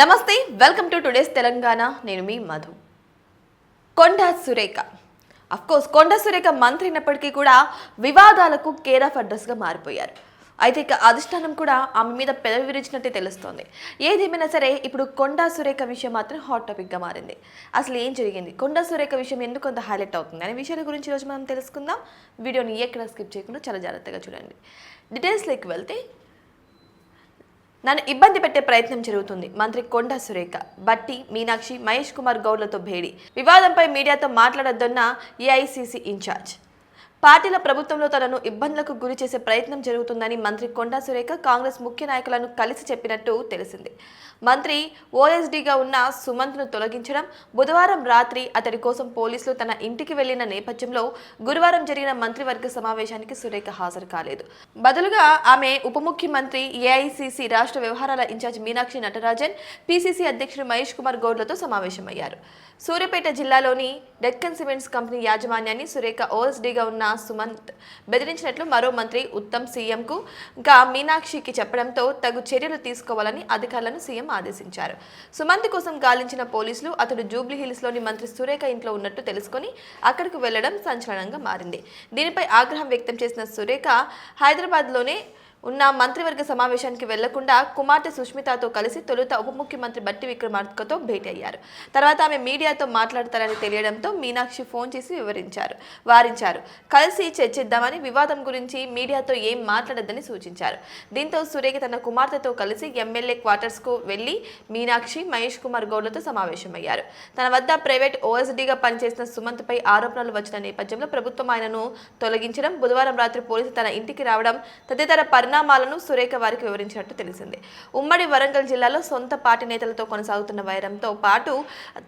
నమస్తే welcome to today's Telangana. నేను మీ మధు. కొండ సురేఖ. కోర్స్ కొండ సురేఖ మంత్రి అయినప్పటికీ కూడా వివాదాలకు కేర్ ఆఫ్ అడ్రస్గా మారిపోయారు. అయితే ఇక అధిష్టానం కూడా ఆమె మీద పెదవి విరిచినట్టే తెలుస్తోంది. ఏదేమైనా సరే ఇప్పుడు కొండా సురేఖ విషయం మాత్రం హాట్ టాపిక్గా మారింది. అసలు ఏం జరిగింది? కొండా సురేఖ విషయం ఎందుకు కొంత హైలైట్ అవుతుంది? అనే విషయాల గురించి ఈరోజు మనం తెలుసుకుందాం. వీడియోని ఎక్కడ స్కిప్ చేయకుండా చాలా జాగ్రత్తగా చూడండి. డీటెయిల్స్లోకి వెళ్తే నన్ను ఇబ్బంది పెట్టే ప్రయత్నం జరుగుతుంది మంత్రి కొండ సురేఖ. బట్టి మీనాక్షి మహేష్ కుమార్ గౌడ్లతో భేటీ వివాదంపై మీడియాతో మాట్లాడొద్దన్న ఏఐసిసి ఇన్ఛార్జ్. పార్టీల ప్రభుత్వంలో తనను ఇబ్బందులకు గురి చేసే ప్రయత్నం జరుగుతుందని మంత్రి కొండా సురేఖ కాంగ్రెస్ ముఖ్య నాయకులను కలిసి చెప్పినట్టు తెలిసింది. మంత్రి ఓఎస్డీగా ఉన్న సుమంత్ను తొలగించడం బుధవారం రాత్రి అతడి కోసం పోలీసులు తన ఇంటికి వెళ్ళిన నేపథ్యంలో గురువారం జరిగిన మంత్రివర్గ సమావేశానికి సురేఖ హాజరు కాలేదు. బదులుగా ఆమె ఉప ముఖ్యమంత్రి ఏఐసిసి రాష్ట్ర వ్యవహారాల ఇన్ఛార్జ్ మీనాక్షి నటరాజన్ పిసిసి అధ్యక్షుడు మహేష్ కుమార్ గౌడ్లతో సమావేశమయ్యారు. సూర్యాపేట జిల్లాలోని డెక్కన్ సిమెంట్స్ కంపెనీ యాజమాన్యాన్ని సురేఖ ఓఎస్డీగా ఉన్న సుమంత్ బెదిరించినట్లు మరో మంత్రి ఉత్తమ్ సీఎంకు ఇంకా మీనాక్షికి చెప్పడంతో తగు చర్యలు తీసుకోవాలని అధికారులను సీఎం ఆదేశించారు. సుమంత్ కోసం గాలించిన పోలీసులు అతడు జూబ్లీ హిల్స్లోని మంత్రి సురేఖ ఇంట్లో ఉన్నట్టు తెలుసుకుని అక్కడికి వెళ్ళడం సంచలనంగా మారింది. దీనిపై ఆగ్రహం వ్యక్తం చేసిన సురేఖ హైదరాబాద్లోనే ఉన్న మంత్రివర్గ సమావేశానికి వెళ్ళకుండా కుమార్తె సుష్మితతో కలిసి తొలుత ఉప ముఖ్యమంత్రి బట్టి విక్రమార్కతో భేటీ అయ్యారు. తర్వాత ఆమె మీడియాతో మాట్లాడతారని తెలియడంతో మీనాక్షి ఫోన్ చేసి వివరించారు. వారించారు. కలిసి చర్చిద్దామని వివాదం గురించి మీడియాతో ఏం మాట్లాడద్దని సూచించారు. దీంతో సురేఖ తన కుమార్తెతో కలిసి ఎమ్మెల్యే క్వార్టర్స్కు వెళ్ళి మీనాక్షి మహేష్ కుమార్ గౌడ్లతో సమావేశమయ్యారు. తన వద్ద ప్రైవేట్ ఓఎస్డీగా పనిచేసిన సుమంత్పై ఆరోపణలు వచ్చిన నేపథ్యంలో ప్రభుత్వం ఆయనను తొలగించడం బుధవారం రాత్రి పోలీసు తన ఇంటికి రావడం తదితర పరిణామాలను సురేఖ వారికి వివరించినట్టు తెలిసింది. ఉమ్మడి వరంగల్ జిల్లాలో సొంత పార్టీ నేతలతో కొనసాగుతున్న వైరంతో పాటు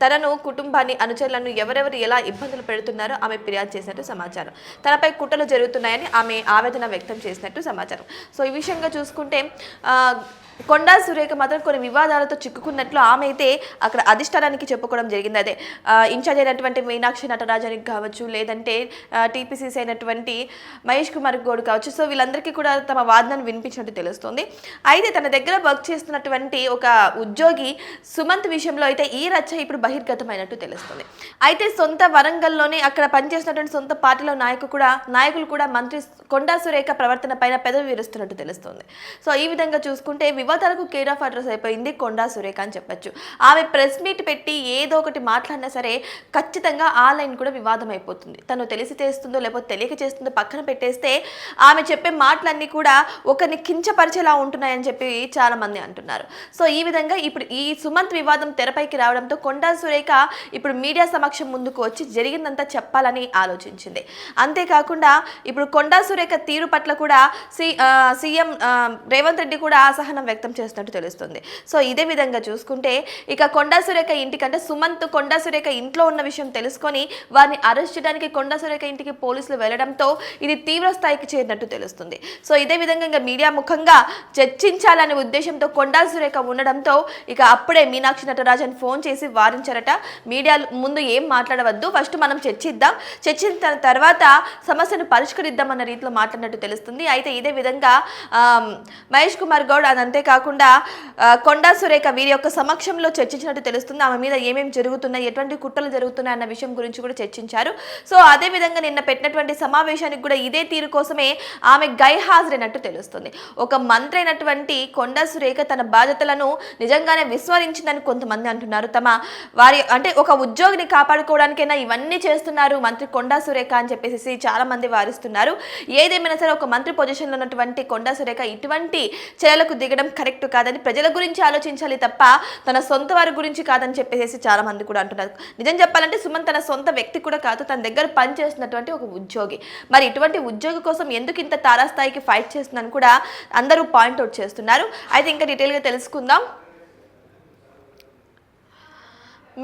తనను కుటుంబాన్ని అనుచరులను ఎవరెవరు ఎలా ఇబ్బందులు పెడుతున్నారో ఆమె ఫిర్యాదు చేసినట్టు సమాచారం. తనపై కుట్రలు జరుగుతున్నాయని ఆమె ఆవేదన వ్యక్తం చేసినట్టు సమాచారం. సో ఈ విషయంగా చూసుకుంటే కొండా సురేఖ మాత్రం కొన్ని వివాదాలతో చిక్కుకున్నట్లు ఆమె అయితే అక్కడ అధిష్టానానికి చెప్పుకోవడం జరిగింది. అదే ఇన్ఛార్జ్ అయినటువంటి మీనాక్షి నటరాజానికి కావచ్చు లేదంటే టీపీసీసీ అయినటువంటి మహేష్ కుమార్ గౌడ్ కావచ్చు. సో వీళ్ళందరికీ కూడా తమ వాదన వాదనను వినిపించినట్టు తెలుస్తుంది. అయితే తన దగ్గర వర్క్ చేస్తున్నటువంటి ఒక ఉద్యోగి సుమంత్ విషయంలో అయితే ఈ రచ్చ ఇప్పుడు బహిర్గతమైనట్టు తెలుస్తుంది. అయితే సొంత వరంగల్లోనే అక్కడ పనిచేస్తున్నటువంటి సొంత పార్టీలో నాయకులు కూడా నాయకులు కూడా మంత్రి కొండా సురేఖ ప్రవర్తన పైన పెదవి విరుస్తున్నట్టు తెలుస్తుంది. సో ఈ విధంగా చూసుకుంటే వివాదాలకు కేర్ ఆఫ్ అడ్రస్ అయిపోయింది కొండా సురేఖ అని చెప్పొచ్చు. ఆమె ప్రెస్ మీట్ పెట్టి ఏదో ఒకటి మాట్లాడినా సరే ఖచ్చితంగా ఆ లైన్ కూడా వివాదం అయిపోతుంది. తను తెలిసి చేస్తుందో లేకపోతే తెలియక చేస్తుందో పక్కన పెట్టేస్తే ఆమె చెప్పే మాటలన్నీ కూడా ఒకరిని కించపరిచేలా ఉంటున్నాయని చెప్పి చాలా మంది అంటున్నారు. సో ఈ విధంగా ఇప్పుడు ఈ సుమంత్ వివాదం తెరపైకి రావడంతో కొండా సురేఖ ఇప్పుడు మీడియా సమక్షం ముందుకు వచ్చి జరిగిందంతా చెప్పాలని ఆలోచించింది. అంతేకాకుండా ఇప్పుడు కొండా సురేఖ తీరు పట్ల కూడా సి సీఎం రేవంత్ రెడ్డి కూడా అసహనం వ్యక్తం చేస్తున్నట్టు తెలుస్తుంది. సో ఇదే విధంగా చూసుకుంటే ఇక కొండా సురేఖ ఇంటికంటే సుమంత్ కొండా సురేఖ ఇంట్లో ఉన్న విషయం తెలుసుకొని వారిని అరెస్ట్ చేయడానికి కొండా సురేఖ ఇంటికి పోలీసులు వెళ్ళడంతో ఇది తీవ్ర స్థాయికి చేరినట్టు తెలుస్తుంది. సో ఇదే విధంగా ఇంకా మీడియా ముఖంగా చర్చించాలనే ఉద్దేశంతో కొండా సురేఖ ఉండడంతో ఇక అప్పుడే మీనాక్షి నటరాజన్ ఫోన్ చేసి వారించారట. మీడియా ముందు ఏం మాట్లాడవద్దు ఫస్ట్ మనం చర్చిద్దాం. చర్చించిన తర్వాత సమస్యను పరిష్కరిద్దాం అన్న రీతిలో మాట్లాడినట్టు తెలుస్తుంది. అయితే ఇదే విధంగా మహేష్ కుమార్ గౌడ్ అది అంతేకాకుండా కొండా సురేఖ వీరి యొక్క సమక్షంలో చర్చించినట్టు తెలుస్తుంది. ఆమె మీద ఏమేమి జరుగుతున్నాయి ఎటువంటి కుట్రలు జరుగుతున్నాయి అన్న విషయం గురించి కూడా చర్చించారు. సో అదే విధంగా నిన్న పెట్టినటువంటి సమావేశానికి కూడా ఇదే తీరు కోసమే ఆమె గైహాజరైనట్టు తెలుస్తుంది తెలుస్తుంది. ఒక మంత్రి అయినటువంటి కొండా సురేఖ తన బాధ్యతలను నిజంగానే విస్మరించిందని కొంతమంది అంటున్నారు. తమ వారి అంటే ఒక ఉద్యోగిని కాపాడుకోవడానికైనా ఇవన్నీ చేస్తున్నారు మంత్రి కొండా సురేఖ అని చెప్పేసి చాలా మంది వారిస్తున్నారు. ఏదేమైనా సరే ఒక మంత్రి పొజిషన్లో ఉన్నటువంటి కొండా సురేఖ ఇటువంటి చర్యలకు దిగడం కరెక్ట్ కాదని ప్రజల గురించి ఆలోచించాలి తప్ప తన సొంత వారి గురించి కాదని చెప్పేసి చాలా మంది కూడా అంటున్నారు. నిజం చెప్పాలంటే సుమన్ తన సొంత వ్యక్తి కూడా కాదు తన దగ్గర పనిచేస్తున్నటువంటి ఒక ఉద్యోగి. మరి ఇటువంటి ఉద్యోగి కోసం ఎందుకు ఇంత తారాస్థాయికి ఫైట్ చేస్తుందని కూడా అందరూ పాయింట్అవుట్ చేస్తున్నారు. అయితే ఇంకా డీటెయిల్గా తెలుసుకుందాం.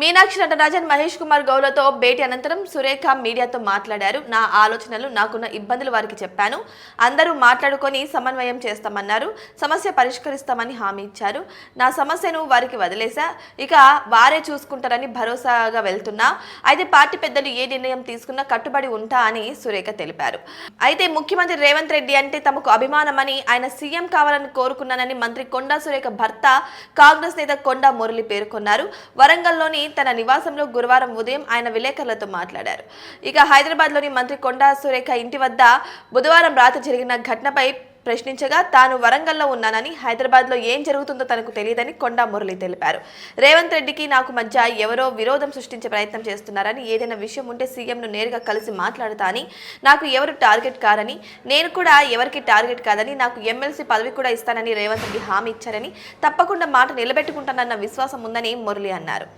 మీనాక్షి నటరాజన్ మహేష్ కుమార్ గౌలతో భేటీ అనంతరం సురేఖ మీడియాతో మాట్లాడారు. నా ఆలోచనలు నాకున్న ఇబ్బందులు వారికి చెప్పాను. అందరూ మాట్లాడుకొని సమన్వయం చేస్తామన్నారు. సమస్య పరిష్కరిస్తామని హామీ ఇచ్చారు. నా సమస్యను వారికి వదిలేశా. ఇక వారే చూసుకుంటారని భరోసాగా వెళ్తున్నా. అయితే పార్టీ పెద్దలు ఏ నిర్ణయం తీసుకున్నా కట్టుబడి ఉంటా అని సురేఖ తెలిపారు. అయితే ముఖ్యమంత్రి రేవంత్ రెడ్డి అంటే తమకు అభిమానమని ఆయన సీఎం కావాలని కోరుకున్నానని మంత్రి కొండా సురేఖ భర్త కాంగ్రెస్ నేత కొండా మురళి పేర్కొన్నారు. వరంగల్లోని తన నివాసంలో గురువారం ఉదయం ఆయన విలేకరులతో మాట్లాడారు. ఇక హైదరాబాద్లోని మంత్రి కొండా సురేఖ ఇంటి వద్ద బుధవారం రాత్రి జరిగిన ఘటనపై ప్రశ్నించగా తాను వరంగల్లో ఉన్నానని హైదరాబాద్లో ఏం జరుగుతుందో తనకు తెలియదని కొండా మురళి తెలిపారు. రేవంత్ రెడ్డికి నాకు మధ్య ఎవరో విరోధం సృష్టించే ప్రయత్నం చేస్తున్నారని ఏదైనా విషయం ఉంటే సీఎంను నేరుగా కలిసి మాట్లాడతా అని నాకు ఎవరు టార్గెట్ కారని నేను కూడా ఎవరికి టార్గెట్ కాదని నాకు ఎమ్మెల్సీ పదవి కూడా ఇస్తానని రేవంత్ రెడ్డి హామీ ఇచ్చారని తప్పకుండా మాట నిలబెట్టుకుంటానన్న విశ్వాసం ఉందని మురళి అన్నారు.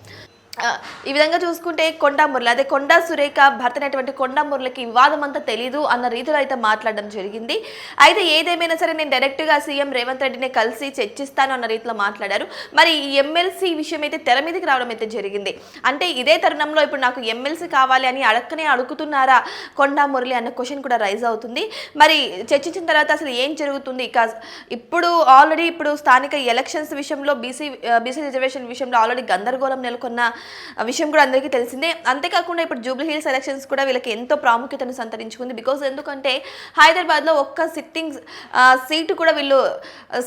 ఈ విధంగా చూసుకుంటే కొండా మురళి అదే కొండా సురేఖ భర్తనటువంటి కొండా మురళికి వివాదం అంతా తెలీదు అన్న రీతిలో అయితే మాట్లాడడం జరిగింది. అయితే ఏదేమైనా సరే నేను డైరెక్ట్గా సీఎం రేవంత్ రెడ్డిని కలిసి చర్చిస్తాను అన్న రీతిలో మాట్లాడారు. మరి ఈ ఎమ్మెల్సీ విషయం అయితే తెర మీదకి రావడం అయితే జరిగింది. అంటే ఇదే తరుణంలో ఇప్పుడు నాకు ఎమ్మెల్సీ కావాలి అని అడక్కనే అడుగుతున్నారా కొండా మురళి అన్న క్వశ్చన్ కూడా రైజ్ అవుతుంది. మరి చర్చించిన తర్వాత అసలు ఏం జరుగుతుంది? కాజ్ ఇప్పుడు ఆల్రెడీ ఇప్పుడు స్థానిక ఎలక్షన్స్ విషయంలో బీసీ బీసీ రిజర్వేషన్ విషయంలో ఆల్రెడీ గందరగోళం నెలకొన్న విషయం కూడా అందరికీ తెలిసిందే. అంతేకాకుండా ఇప్పుడు జూబ్లీ హిల్స్ ఎలక్షన్స్ కూడా వీళ్ళకి ఎంతో ప్రాముఖ్యతను సంతరించుకుంది. బికాజ్ ఎందుకంటే హైదరాబాద్లో ఒక్క సిట్టింగ్ సీటు కూడా వీళ్ళు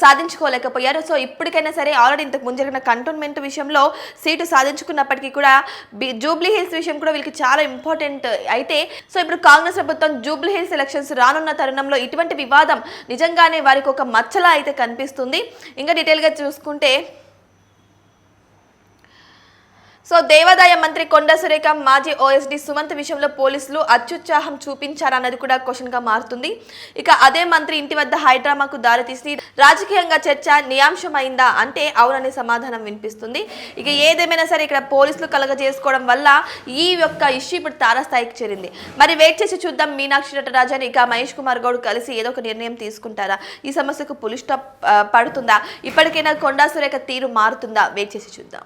సాధించుకోలేకపోయారు. సో ఇప్పటికైనా సరే ఆల్రెడీ ఇంతకు ముందు జరిగిన కంటోన్మెంట్ విషయంలో సీటు సాధించుకున్నప్పటికీ కూడా జూబ్లీ హిల్స్ విషయం కూడా వీళ్ళకి చాలా ఇంపార్టెంట్ అయితే సో ఇప్పుడు కాంగ్రెస్ ప్రభుత్వం జూబ్లీ హిల్స్ ఎలక్షన్స్ రానున్న తరుణంలో ఇటువంటి వివాదం నిజంగానే వారికి ఒక మచ్చలా అయితే కనిపిస్తుంది. ఇంకా డీటెయిల్గా చూసుకుంటే సో దేవాదాయ మంత్రి కొండ సురేఖ మాజీ ఓఎస్డి సుమంత్ విషయంలో పోలీసులు అత్యుత్సాహం చూపించారన్నది కూడా క్వశ్చన్గా మారుతుంది. ఇక అదే మంత్రి ఇంటి వద్ద హైడ్రామాకు దారితీసి రాజకీయంగా చర్చ నియాంశమైందా అంటే అవుననే సమాధానం వినిపిస్తుంది. ఇక ఏదేమైనా సరే ఇక్కడ పోలీసులు కలగజేసుకోవడం వల్ల ఈ యొక్క ఇష్యూ ఇప్పుడు తారాస్థాయికి చేరింది. మరి వెయిట్ చేసి చూద్దాం. మీనాక్షి నటరాజన్ ఇక మహేష్ కుమార్ గౌడ్ కలిసి ఏదో ఒక నిర్ణయం తీసుకుంటారా? ఈ సమస్యకు పులి స్టాప్ పడుతుందా? ఇప్పటికైనా కొండా సురేఖ తీరు మారుతుందా? వెయిట్ చేసి చూద్దాం.